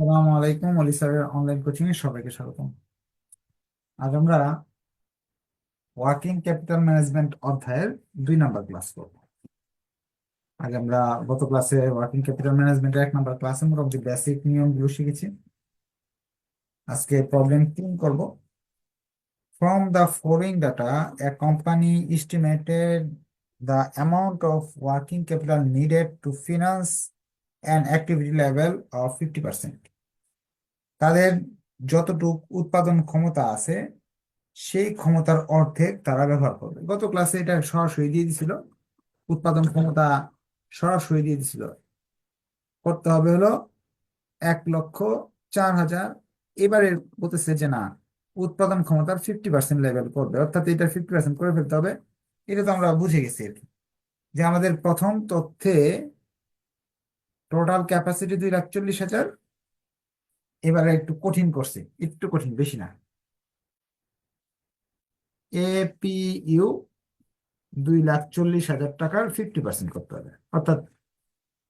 আসসালামু আলাইকুম, অলি স্যারের অনলাইন কোচিং এ সবাইকে স্বাগতম। আজ আমরা ওয়ার্কিং ক্যাপিটাল ম্যানেজমেন্ট অধ্যায়ের দুই নাম্বার ক্লাস করব। আজ আমরা গত ক্লাসে ওয়ার্কিং ক্যাপিটাল ম্যানেজমেন্টের এক নাম্বার ক্লাসে মোটামুটি বেসিক নিয়মগুলো শিখেছি। আজকে প্রবলেম তিন করব। From the following data a company estimated the amount of working capital needed to finance activity level of fifty percent তাদের যতটুক উৎপাদন ক্ষমতা আছে, সেই ক্ষমতার অর্ধেক তারা ব্যবহার করবে। গত ক্লাসে এটা সরাসরি দিয়ে দিছিল। উৎপাদন ক্ষমতা সরাসরি দিয়ে দিছিল। করতে হবে হলো এক লক্ষ চার হাজার। এবারে বলতেছে যে না, উৎপাদন ক্ষমতার ফিফটি পার্সেন্ট লেভেল করবে। অর্থাৎ এটা ফিফটি পার্সেন্ট করে ফেলতে হবে। এটা তো আমরা বুঝে গেছি যে আমাদের প্রথম তথ্যে টোটাল ক্যাপাসিটি দুই লাখ চল্লিশ হাজার এবারে একটু কঠিন করছে, একটু কঠিন, বেশি না। এপিইউ দুই লাখ চল্লিশ হাজার টাকার ফিফটি পার্সেন্ট করতে হবে। অর্থাৎ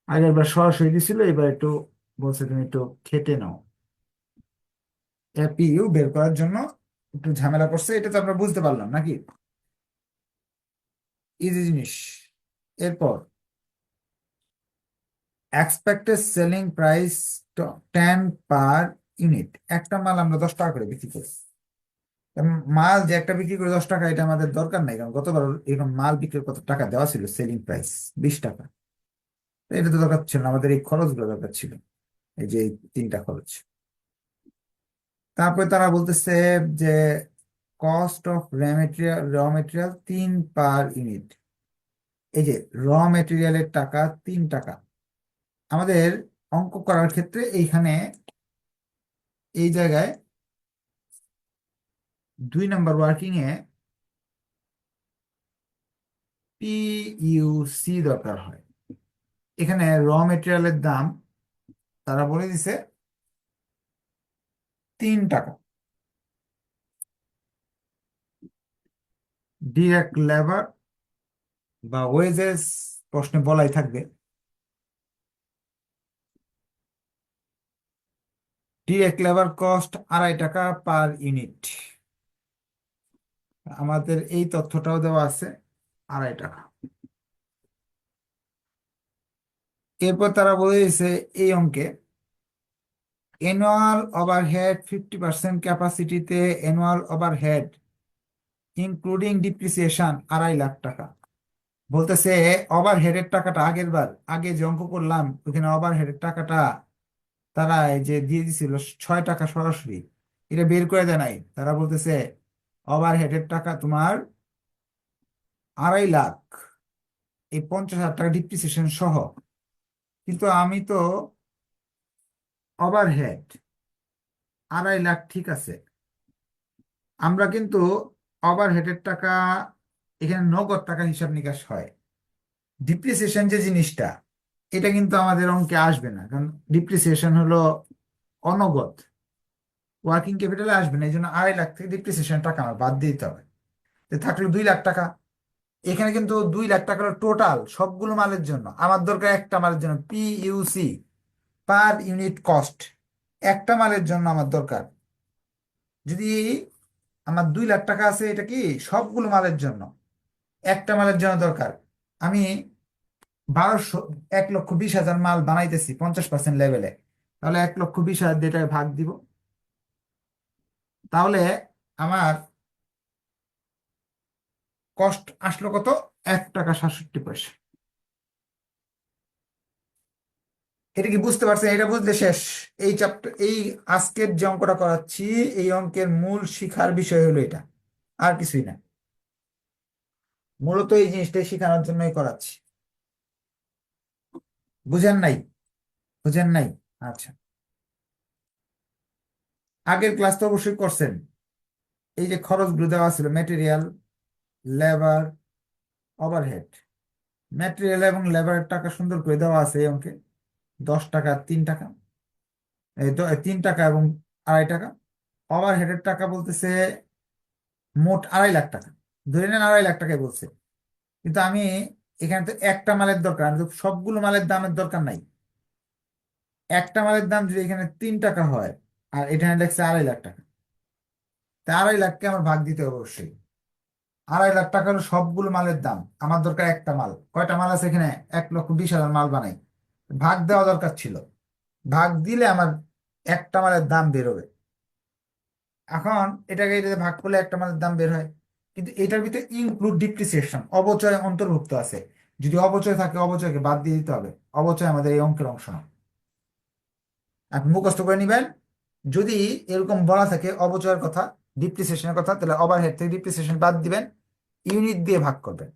আগের বার সরাসরি দিছিল, এবার একটু বলছে তুমি একটু খেটে নাও। এপিইউ বের করার জন্য একটু ঝামেলা করছে, এটা তো আমরা বুঝতে পারলাম নাকি? ইজি জিনিস। এরপর expected selling price ten per unit একটা মাল আমরা দশ টাকা করে বিক্রি করি। মাল যে একটা বিক্রি করে দশ টাকা, এটা আমাদের দরকার নাই। কারণ গতবার এরকম মাল বিক্রির কত টাকা দেওয়া ছিল সেলিং প্রাইস বিশ টাকা। এটা তো দরকার ছিল আমাদের এই খরচগুলো দরকার ছিল। এই যে তিনটা খরচ। তারপরে তারা বলতেছে যে cost of raw material raw material তিন পার ইউনিট এই যে র মেটেরিয়ালের টাকা তিন টাকা। আমাদের অঙ্ক করার ক্ষেত্রে এইখানে এই জায়গায় দুই নাম্বার ওয়ার্কিং এ পিইউসি দরকার হয়। এখানে র মেটেরিয়ালের দাম তারা বলে দিছে তিন টাকা। ডিরেক্ট লেবার বা ওয়েজেস প্রশ্নে বলাই থাকবে ডিরেক্ট লেবার কস্ট আড়াই টাকা পার ইউনিট আমাদের এই তথ্যটাও দেওয়া আছে, আড়াই টাকা। এরপর তারা বলে দিয়েছে এই অঙ্কে অ্যানুয়াল ওভারহেড ফিফটি পার্সেন্ট ক্যাপাসিটিতে অ্যানুয়াল ওভারহেড ইনক্লুডিং ডিপ্রিসিয়েশন আড়াই লাখ টাকা। বলতেছে ওভারহেডের টাকাটা আগের বার আগে যে অঙ্ক করলাম ওখানে ওভারহেডের টাকাটা তারা এই যে দিয়ে দিছিল ছয় টাকা সরাসরি, এটা বের করে দেয় নাই। তারা বলতেছে ওভারহেডের টাকা তোমার আড়াই লাখ, এই পঞ্চাশ হাজার টাকা ডিপ্রিসিয়েশন সহ। কিন্তু আমি তো ওভারহেড আড়াই লাখ ঠিক আছে। আমরা কিন্তু ওভারহেডের টাকা, এখানে নগদ টাকা হিসাব নিকাশ হয়। ডিপ্রিসিয়েশন যে জিনিসটা এটা কিন্তু আমাদের অঙ্কে আসবে না, কারণ ডিপ্রিসিয়েশন হলো অনগত। ওয়ার্কিং ক্যাপিটালে আসবে না, এই জন্য আড়াই লাখ থেকে ডিপ্রিসিয়েশন টাকা আমার বাদ দিতে হবে। থাকল দুই লাখ টাকা। এখানে কিন্তু দুই লাখ টাকা হলো টোটাল সবগুলো মালের জন্য, আমার দরকার একটা মালের জন্য পিইউসি পার ইউনিট কস্ট একটা মালের জন্য আমার দরকার। যদি আমার দুই লাখ টাকা আছে, এটা কি? সবগুলো মালের জন্য, একটা মালের জন্য দরকার। আমি বারোশো, এক লক্ষ বিশ হাজার মাল বানাইতেছি পঞ্চাশ পার্সেন্ট লেভেলে তাহলে এক লক্ষ বিশ হাজার দিয়ে ভাগ দিব। তাহলে আমার কষ্ট আসলো কত? এক টাকা সাতষট্টি পয়সা। এটা কি বুঝতে পারছেন? এটা বুঝলে শেষ। এই চ্যাপ্টার এই আজকের যে অঙ্কটা করাচ্ছি, এই অঙ্কের মূল শিখার বিষয় হলো এটা। আর কিছুই না। মূলত এই জিনিসটাই শেখানোর জন্যই করাচ্ছি। বুঝেন নাই? বুঝেন নাই? আচ্ছা। আগের ক্লাস তো অবশ্যই করছেন। এই যে খরচগুলো দেওয়া ছিল মেটেরিয়াল লেবার ওভারহেড ম্যাটেরিয়াল এবং লেবারের টাকা সুন্দর করে দেওয়া আছে এই অঙ্কে। দশ টাকা, তিন টাকা। তিন টাকা এবং আড়াই টাকা। ওভারহেডের টাকা বলতেছে মোট আড়াই লাখ টাকা। ধরে নেন আড়াই লাখ টাকাই বলছে। কিন্তু আমি এখানে তো একটা মালের দরকার, আমি তো সবগুলো মালের দামের দরকার নাই। একটা মালের দাম যদি এখানে তিন টাকা হয়, আর এখানে লেখছে আড়াই লাখ টাকা, তা আড়াই লাখকে আমার ভাগ দিতে হবে অবশ্যই। আড়াই লাখ টাকা হলো সবগুলো মালের দাম, আমার দরকার একটা মাল। কয়টা মাল আছে এখানে? এক লক্ষ বিশ হাজার মাল বানাই। ভাগ দেওয়া দরকার ছিল। ভাগ দিলে আমার একটা মালের দাম বেরোবে এখন এটাকে ভাগ করলে একটা মালের দাম বের হয়। কিন্তু এটার ভিতরে ইনক্লুড ডিপ্রিসিয়েশন অবচয় অন্তর্ভুক্ত আছে। যদি অবচয় থাকে, অবচয়কে বাদ দিয়ে দিতে হবে। অবচয় আমাদের এই অঙ্কের অংশ। না আপনি মুখস্থ করে নিবেন। যদি এরকম বলা থাকে অবচয়ের কথা ডিপ্রিসিয়েশনের কথা, তাহলে ওভারহেড থেকে ডিপ্রিসিয়েশন বাদ দিবেন ইউনিট দিয়ে ভাগ করবেন।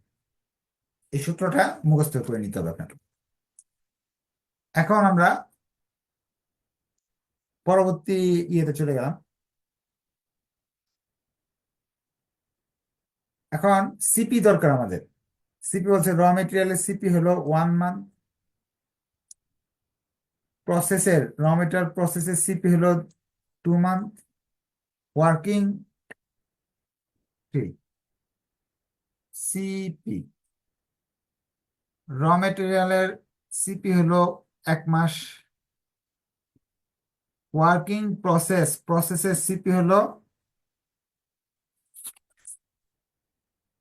এই সূত্রটা মুখস্থ করে নিতে হবে আপনাকে। এখন আমরা পরবর্তী ইয়েতে চলে গেলাম। এখন সিপি দরকার আমাদের। সিপি বলছে র মেটেরিয়ালের সিপি হলো ওয়ান মান্থ প্রসেসের র মেটেরিয়াল প্রসেসের সিপি হলো টু মান্থ ওয়ার্কিং সিপি র মেটেরিয়ালের সিপি হলো এক মাস। ওয়ার্কিং প্রসেস প্রসেসের সিপি হলো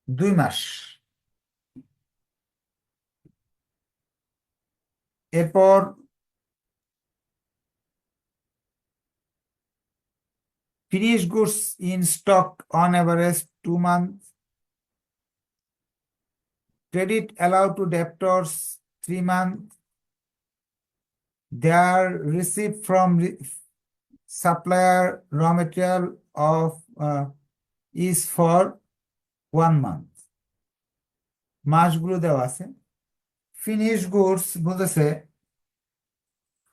দুই মাস এরপর finished goods in stock on average two months. Credit allowed to debtors three months. They are received from re- supplier raw material of uh, is month মাসগুলো দেওয়া আছে। ফিনিশ গুডস বলতেছে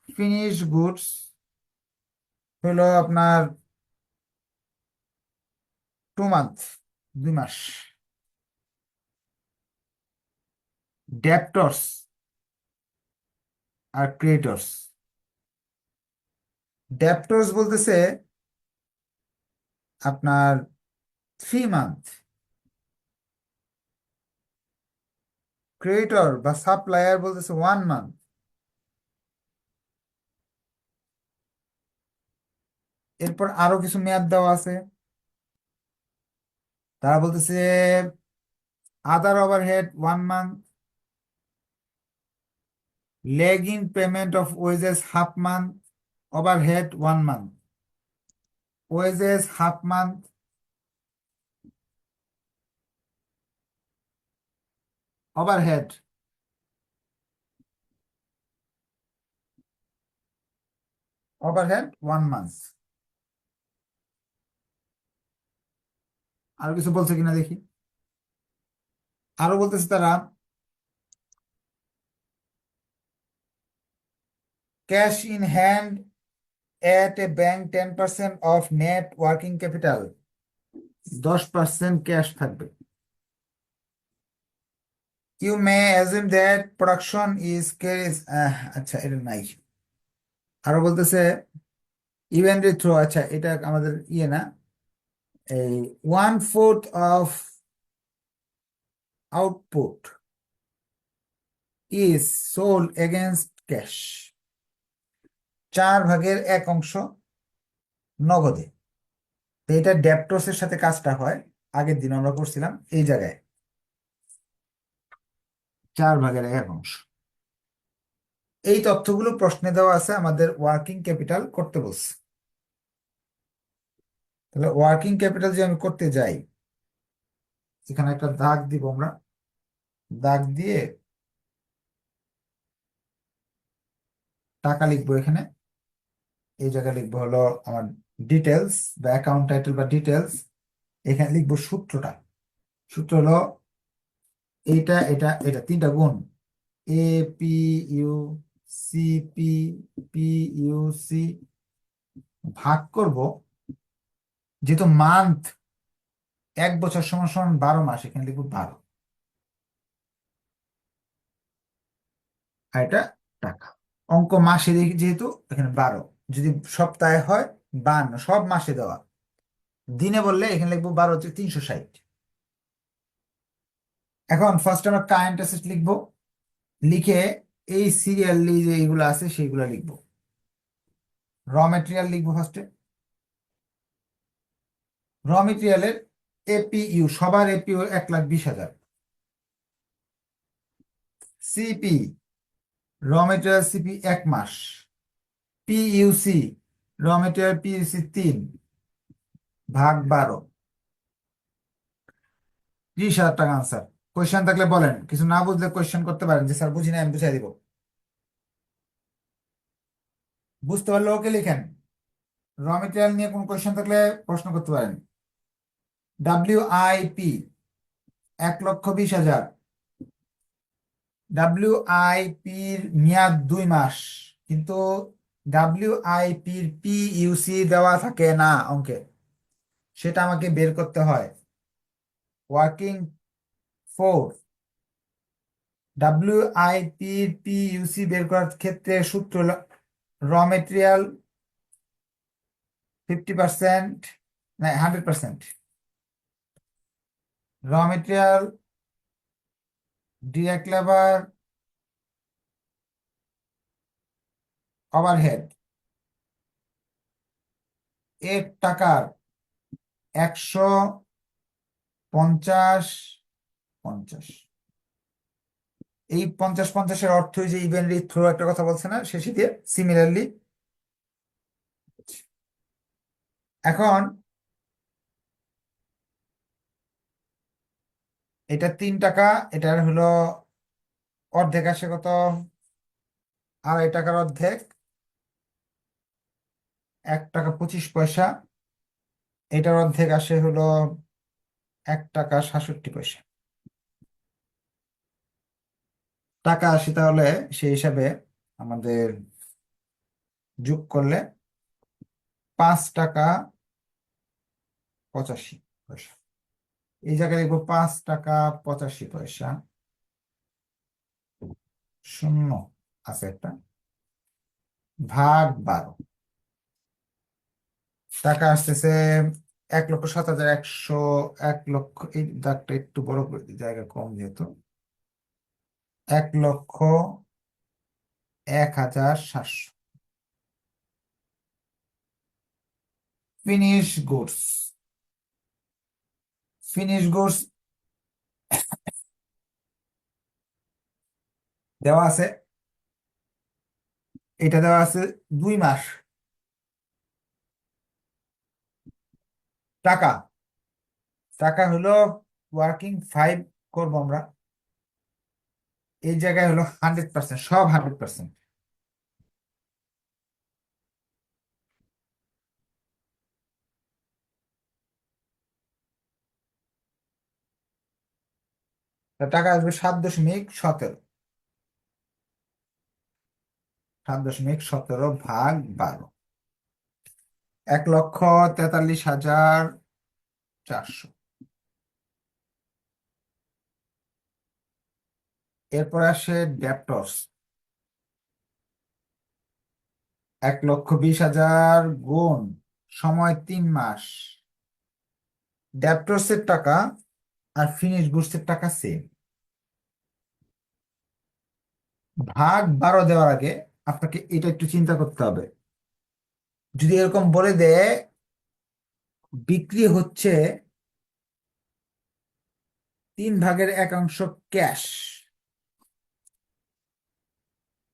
finish goods হলো আপনার two month দুই মাস। ডেপ্টর্স আর creditors debtors বলতেছে আপনার three month creator বা supplier বলতেছে ওয়ান মান্থ এরপর আরও কিছু মেয়াদ দেওয়া আছে। তারা বলতেছে other overhead one month lag in payment of wages half month overhead one month wages half month overhead. Overhead, one month. আরও কিছু বলছে কিনা দেখি আরও বলতেছে তারা cash in hand at a bank ten percent of net working capital দশ পার্সেন্ট ক্যাশ থাকবে you may assume that production is carriage আচ্ছা এটা নাই। আরও বলতেছে ইভেন্টরি থ্রো আচ্ছা এটা আমাদের ইয়ে না। এই one fourth of output is sold against cash চার ভাগের এক অংশ নগদে। তো এটা ডেপ্টসের সাথে কাজটা হয়। আগের দিন আমরা করছিলাম এই জায়গায়। চার ভাগের এক অংশ। এই তথ্যগুলো প্রশ্নে দেওয়া আছে আমাদের ওয়ার্কিং ক্যাপিটাল করতে বলছে। তাহলে ওয়ার্কিং ক্যাপিটাল যে আমি করতে যাই, এখানে একটা দাগ দিব আমরা। দাগ দিয়ে টাকা লিখব এখানে। এই জায়গায় লিখব হলো আমার ডিটেলস বা অ্যাকাউন্ট টাইটেল বা ডিটেলস এখানে লিখব সূত্রটা। সূত্র হলো এইটা এটা এটা, তিনটা গুণ। A P U C P P U C ভাগ করব, যেহেতু মান্থ এক বছর সমান সমান বারো মাস, এখানে লিখব বারো। আর এটা টাকা। অঙ্ক মাসে দেখি যেহেতু এখানে বারো। যদি সপ্তাহে হয়, বান্ন, সব মাসে দেওয়া। দিনে বললে এখানে লিখব বারো হচ্ছে তিনশো ষাট। এখন ফার্স্ট আমরা কারেন্ট অ্যাসেট লিখব, লিখে এই সিরিয়াল যে এইগুলো আছে সেইগুলো লিখব। র মেটেরিয়াল লিখব ফার্স্টে র মেটেরিয়ালের এপিইউ সবার এপিইউ এক লাখ বিশ হাজার। সিপি র মেটেরিয়াল সিপি এক মাস। পিইউসি র মেটেরিয়াল পিইউসি তিন, ভাগ বারো। ত্রিশ হাজার টাকা আনসার কোয়েশ্চেন থাকলে বলেন। কিছু না বুঝলে কোয়েশ্চেন করতে পারেন। যে স্যার বুঝি না আমি বুঝাই দিব। বুঝতে পারলে ওকে লিখেন। র মেটেরিয়াল নিয়ে কোন কোয়েশ্চেন থাকলে প্রশ্ন করতে পারেন। ডাব্লিউ আই পি এক লক্ষ বিশ হাজার। ডাব্লিউ আই পির মেয়াদ দুই মাস, কিন্তু ডাব্লিউ আই পির পি ইউসি দেওয়া থাকে না অঙ্কে। সেটা আমাকে বের করতে হয়। ওয়ার্কিং ফোর ডাব্লিউ আই পির পি ইউসি বের করার ক্ষেত্রে সূত্র র মেটেরিয়াল ফিফটি পার্সেন্ট না hundred percent raw material direct labour overhead এর টাকার একশো পঞ্চাশ পঞ্চাশ। এই পঞ্চাশ পঞ্চাশের অর্থ যে ইভেন্টলি থ্রো একটা কথা বলছে না শেষে দিয়ে সিমিলারলি এখন এটা তিন টাকা, এটার হলো অর্ধেক আসে কত? আড়াই টাকার অর্ধেক। এক টাকা পঁচিশ পয়সা। এটার অর্ধেক আসে হলো এক টাকা সাতষট্টি পয়সা। টাকা আসি তাহলে সেই হিসাবে আমাদের যোগ করলে পাঁচ টাকা পঁচাশি পয়সা। এই জায়গায় লিখব পাঁচ টাকা পঁচাশি পয়সা। শূন্য আছে একটা। ভাগ বারো। টাকা আসতেছে এক লক্ষ সাত হাজার একশো এক লক্ষ। এই দাগটা একটু বড় জায়গা কম যেহেতু। এক লক্ষ এক হাজার সাতশো। ফিনিশ গুডস ফিনিশ গুডস দেওয়া আছে। এটা দেওয়া আছে দুই মাস। টাকা। টাকা হলো ওয়ার্কিং ফাইভ করব আমরা। এই জায়গায় হলো হান্ড্রেড পার্সেন্ট সব হান্ড্রেড পার্সেন্ট টাকা আসবে সাত দশমিক সতেরো। সাত দশমিক সতেরো ভাগ বারো। এক লক্ষ তেতাল্লিশ হাজার চারশো। এরপর আসে ডেপ্টর্স এক লক্ষ বিশ হাজার গুণ, সময় তিন মাস। ডেপ্টর্সের টাকা আর ফিনিশ গুডসের টাকা সেম ভাগ বারো দেওয়ার আগে আপনাকে এটা একটু চিন্তা করতে হবে। যদি এরকম বলে দেয় বিক্রি হচ্ছে তিন ভাগের একাংশ cash.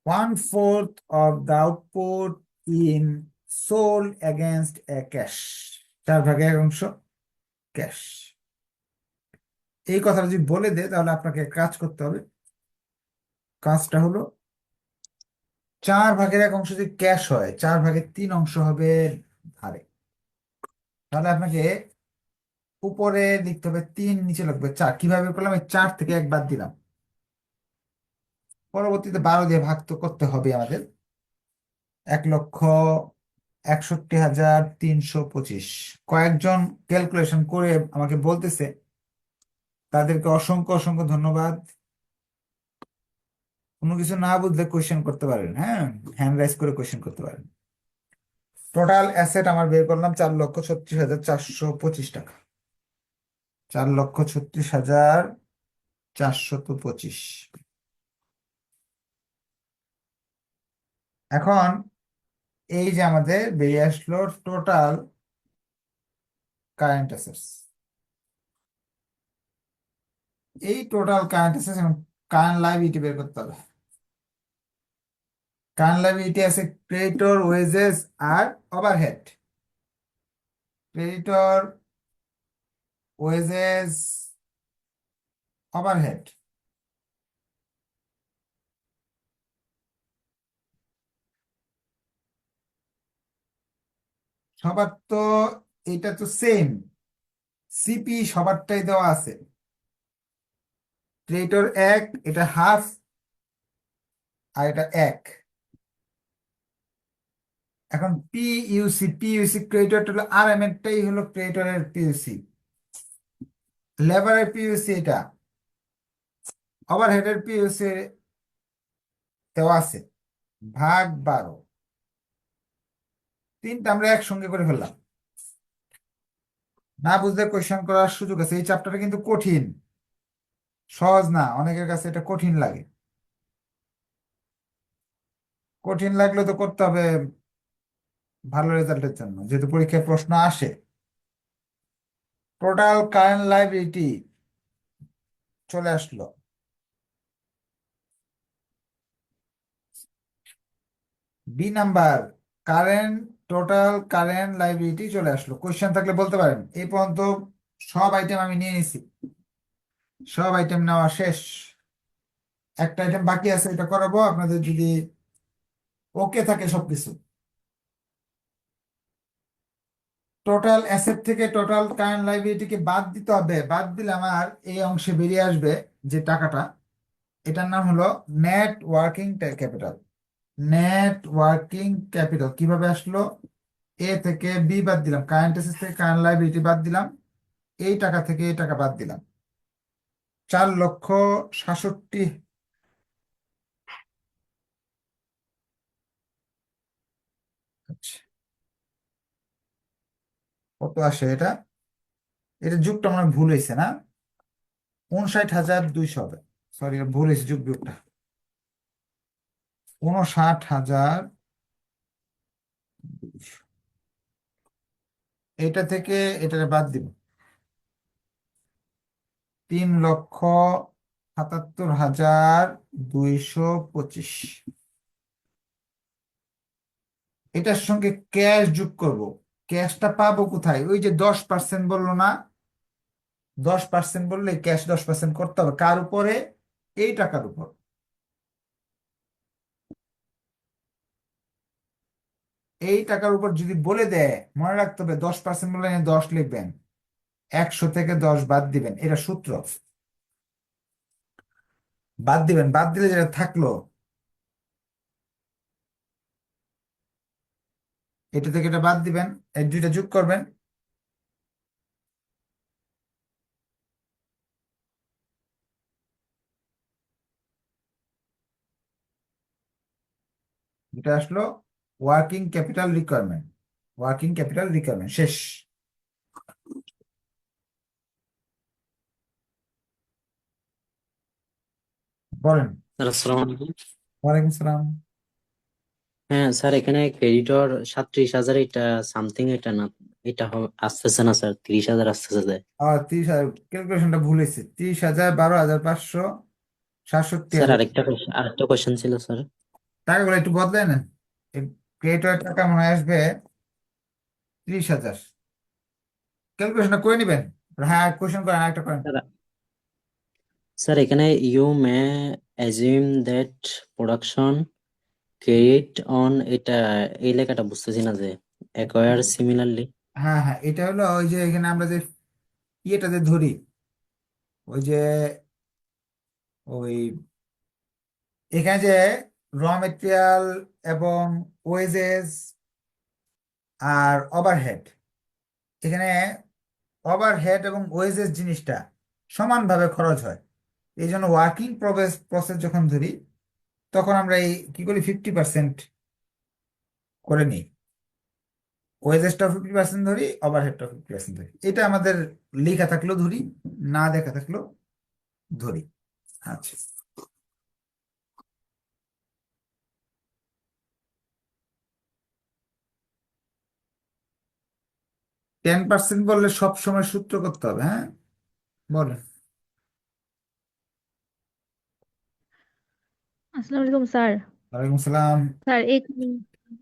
One fourth of the output in sold against a cash চার ভাগের একাংশ ক্যাশ এই কথাটা যদি বলে দেয়, তাহলে আপনাকে কাজ করতে হবে। কাজটা হলো, চার ভাগের এক অংশ যদি ক্যাশ হয়, চার ভাগের তিন অংশ হবে ধারে। তাহলে আপনাকে উপরে লিখতে হবে তিন, নিচে লিখবে চার। কীভাবে করলাম? এই চার থেকে এক বাদ দিলাম। পরবর্তীতে বারো দিয়ে ভাগ তো করতে হবে আমাদের। এক লক্ষ একষট্টি হাজার তিনশো পঁচিশ। কয়েকজন ক্যালকুলেশন করে আমাকে বলতেছে, তাদেরকে অসংখ্য অসংখ্য ধন্যবাদ। কোনো কিছু না বুঝলে কোয়েশ্চেন করতে পারেন হ্যাঁ? হ্যান্ড রাইজ করে কোয়েশ্চেন করতে পারেন। টোটাল অ্যাসেট আমার বের করলাম চার লক্ষ ছত্রিশ হাজার চারশো পঁচিশ টাকা। চার লক্ষ ছত্রিশ হাজার চারশত পঁচিশ। এখন এই যে আমাদের বেরিয়ে আসলো টোটাল কারেন্ট অ্যাসেটস এই টোটাল কারেন্ট অ্যাসেটস এবং কারেন্ট লাইবিলিটি বের করতে হবে। কারেন্ট লাইবিলিটি আছে ক্রেডিটর ওয়েজেস আর ওভারহেড ক্রেডিটর ওয়েজেস ওভারহেড সবার তো এটা তো সেম সিপি সবারটাই দেওয়া আছে। ট্রেটর এক, এটা হাফ আর এটা এক। এখন P UC P UC creditor হলো আর এম এরটাই হলো ক্রেডিটরের পিইউসি লেবারের পিইউসি এটা। ওভারহেডের পিইউসি দেওয়া আছে। ভাগ বারো। তিনটা আমরা একসঙ্গে করে ফেললাম। না বুঝলে কোয়েশ্চেন করার সুযোগ আছে। এই চ্যাপ্টারটা কিন্তু কঠিন। সহজ না, অনেকের কাছে এটা কঠিন লাগে। কঠিন লাগলে তো করতে হবে ভালো রেজাল্টের জন্য, যেহেতু পরীক্ষায় প্রশ্ন আসে। টোটাল কারেন্ট লাইবিলিটি চলে আসলো। B number current total current liability চলে আসলো। কোশ্চেন থাকলে বলতে পারেন। এই পর্যন্ত সব আইটেম আমি নিয়ে নিছি। সব আইটেম নেওয়া শেষ। একটা আইটেম বাকি আছে, এটা করাবো। আপনাদের যদি ওকে থাকে সবকিছু। টোটাল অ্যাসেট থেকে টোটাল কারেন্ট লাইবিলিটিকে বাদ দিতে হবে। বাদ দিলে আমার এই অংশে বেরিয়ে আসবে যে টাকাটা। এটার নাম হলো net working capital net working capital কীভাবে আসলো? এ থেকে বি বাদ দিলাম কারেন্ট অ্যাসেট থেকে কারেন্ট লাইবিলিটি বাদ দিলাম, এই টাকা থেকে এই টাকা বাদ দিলাম। চার লক্ষ সাতষট্টি আচ্ছা। কত আসে এটা? এটা যুগটা আমার ভুল হয়েছে না? উনষাট হাজার দুইশো হবে। সরি ভুল হয়েছে, যুগ বিয়োগটা। উনষাট হাজার এটা থেকে এটা বাদ দিব। তিন লক্ষ সাতাত্তর হাজার দুইশো পঁচিশ। এটার সঙ্গে ক্যাশ যোগ করব। ক্যাশটা পাবো কোথায়? ওই যে দশ পার্সেন্ট বলল না? দশ পার্সেন্ট বললে ক্যাশ দশ পার্সেন্ট করতে হবে। কার উপরে? এই টাকার উপর। এই টাকার উপর যদি বলে দেয়, মনে রাখতে হবে দশ পার্সেন্ট বললে দশ লিখবেন। একশো থেকে দশ বাদ দিবেন। এটা সূত্র। বাদ দিবেন। বাদ দিলে যেটা থাকল, এটা থেকে এটা বাদ দিবেন। এই দুইটা যোগ করবেন। এটা আসলো working capital requirement working capital requirement শেষ বলেন। স্যার আসসালামু আলাইকুম। ওয়ালাইকুম সালাম। হ্যাঁ স্যার এখানে ক্রেডিটর সাতত্রিশ হাজার এটা সামথিং এটা না এটা আসতেছে না স্যার তিরিশ হাজার আসতেছে যে। আর তিরিশ হাজার ক্যালকুলেশনটা ভুল হয়েছে। তিরিশ হাজার বারো হাজার পাঁচশো সাতষট্টি স্যার হাজার আরেকটা question- আরেকটা কোয়েশ্চেন ছিল স্যার। টাকাগুলো একটু বদলায় না ক্রেডিটের টাকা মনে আসবে ত্রিশ হাজার। ক্যালকুলেশনটা করে নেবেন? হ্যাঁ কোয়েশন করেন আরেকটা করেন। স্যার এখানে you may assume that production credit on এটা এই লেখাটা বুঝতেছি না যে অ্যাকোয়ার সিমিলারলি হ্যাঁ হ্যাঁ এটা হলো ওই যে এখানে আমরা যে ইয়েটা যে ধরি ওই যে ওই এখানে যে র মেটেরিয়াল এবং ওয়েজেস আর ওভারহেড এখানে ওভারহেড এবং ওয়েজেস জিনিসটা সমানভাবে খরচ হয়। এই জন্য ওয়ার্কিং প্রসেস প্রসেস যখন ধরি, তখন আমরা এই কি করি? ফিফটি পার্সেন্ট করে নিই। ওয়েজেসটাও ফিফটি পার্সেন্ট ধরি ওভারহেডটাও ফিফটি পার্সেন্ট ধরি। এটা আমাদের লেখা থাকলেও ধরি, না দেখা থাকলেও ধরি। আচ্ছা। টেন পার্সেন্ট বললে সব সময় সূত্র করতে হবে হ্যাঁ? বলেন। আসসালামু আলাইকুম স্যার। ওয়ালাইকুম সালাম। স্যার এই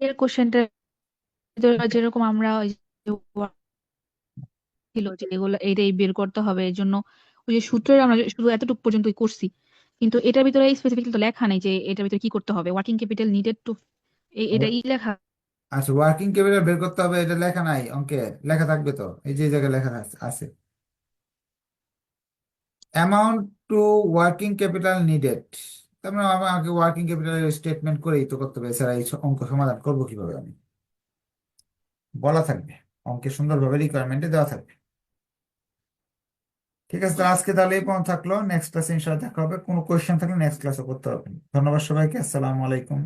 এর কোশ্চেনটা যেরকম আমরা ওই যে ছিল যে এগুলো এইটাই বের করতে হবে এর জন্য ওই যে সূত্রের আমরা শুধু এতটুকু পর্যন্তই করছি। কিন্তু এটার ভিতরে স্পেসিফিকলি তো লেখা নেই যে এটার ভিতরে কি করতে হবে। ওয়ার্কিং ক্যাপিটাল নিডেড টু এটা ই লেখা আচ্ছা ওয়ার্কিং ক্যাপিটাল বের করতে হবে, এটা লেখা নাই অঙ্কে লেখা থাকবে তো, এই যে জায়গায় লেখা আছে- amount to working capital needed তার মানে আমি ওয়ার্কিং ক্যাপিটালের স্টেটমেন্ট করেই তো করতে হবে, এছাড়া এই অঙ্ক সমাধান করব কীভাবে আমি? বলা থাকবে, অঙ্কে সুন্দরভাবে রিকোয়ারমেন্টে দেওয়া থাকবে। ঠিক আছে, তাহলে আজকে তাহলে এই পর্যন্ত থাকল নেক্সট ক্লাসে ইনশাআল্লাহ দেখা হবে, কোনো কোয়েশ্চেন থাকলে নেক্সট ক্লাসে করতে হবে। ধন্যবাদ সবাইকে, আসসালামু আলাইকুম।